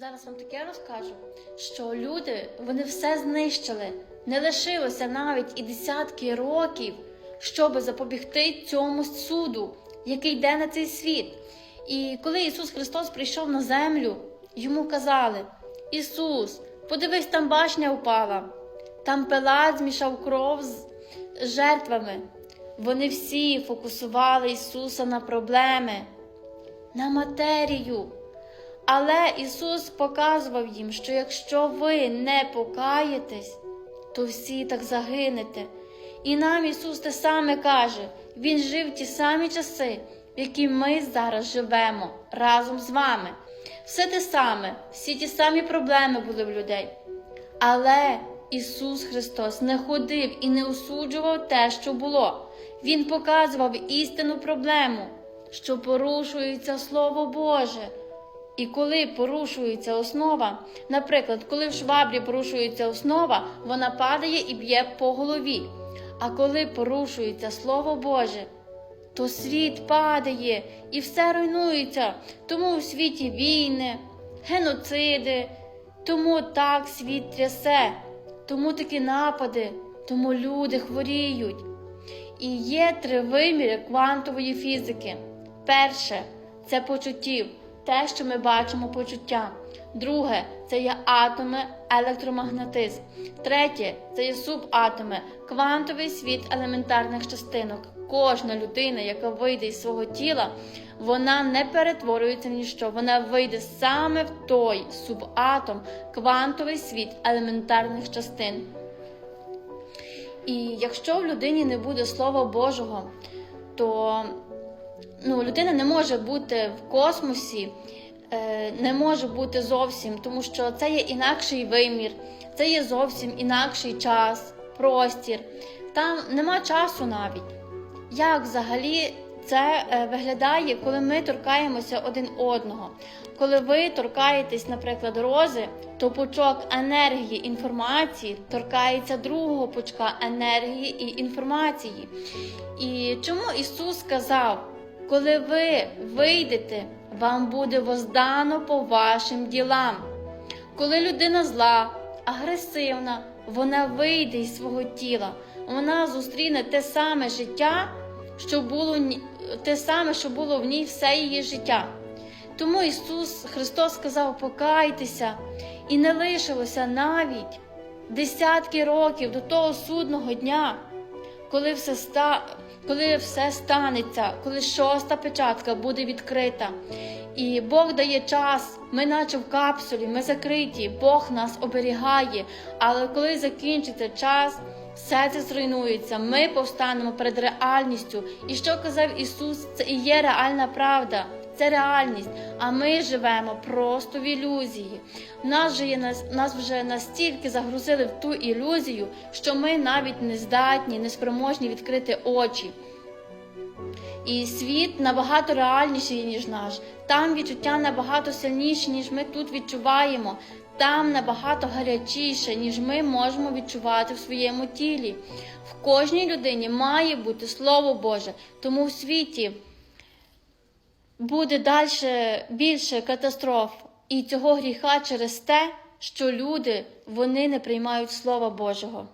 Зараз вам таке розкажу, що люди вони все знищили, не лишилося навіть і десятки років, щоб запобігти цьому суду, який йде на цей світ. І коли Ісус Христос прийшов на землю, йому казали: Ісус, подивись, там башня впала, там Пилат змішав кров з жертвами. Вони всі фокусували Ісуса на проблеми, на матерію. Але Ісус показував їм, що якщо ви не покаєтесь, то всі так загинете. І нам Ісус те саме каже: Він жив ті самі часи, в які ми зараз живемо разом з вами. Все те саме, всі ті самі проблеми були в людей. Але Ісус Христос не ходив і не осуджував те, що було. Він показував істинну проблему, що порушується Слово Боже. І коли порушується основа, наприклад, коли в швабрі порушується основа, вона падає і б'є по голові. А коли порушується Слово Боже, то світ падає і все руйнується. Тому у світі війни, геноциди, тому так світ трясе, тому такі напади, тому люди хворіють. І є три виміри квантової фізики. Перше це почуттів, те, що ми бачимо почуття. Друге це є атоми, електромагнетизм. Третє це є субатоми, квантовий світ елементарних частинок. Кожна людина, яка вийде із свого тіла, вона не перетворюється в ніщо, вона вийде саме в той субатом, квантовий світ елементарних частин. І якщо в людині не буде Слова Божого, то ну, людина не може бути в космосі, е, не може бути зовсім, тому що це є інакший вимір, це є зовсім інакший час, простір. Там нема часу навіть. Як взагалі це е, виглядає, коли ми торкаємося один одного? Коли ви торкаєтесь, наприклад, рози, то пучок енергії інформації торкається другого пучка енергії і інформації. І чому Ісус сказав, коли ви вийдете, вам буде воздано по вашим ділам. Коли людина зла, агресивна, вона вийде із свого тіла, вона зустріне те саме життя, що було те саме, що було в ній все її життя. Тому Ісус Христос сказав: покайтеся, і не лишилося навіть десятки років до того судного дня, коли все, ста... коли все станеться, коли шоста печатка буде відкрита. І Бог дає час, ми наче в капсулі, ми закриті, Бог нас оберігає. Але коли закінчиться час, все це зруйнується. Ми повстанемо перед реальністю. І що казав Ісус, це і є реальна правда. Це реальність, а ми живемо просто в ілюзії. Нас, же є, нас, вже настільки загрузили в ту ілюзію, що ми навіть не здатні, не спроможні відкрити очі. І світ набагато реальніший, ніж наш. Там відчуття набагато сильніші, ніж ми тут відчуваємо. Там набагато гарячіше, ніж ми можемо відчувати в своєму тілі. В кожній людині має бути Слово Боже, тому в світі буде далі більше катастроф і цього гріха через те, що люди вони не приймають Слова Божого.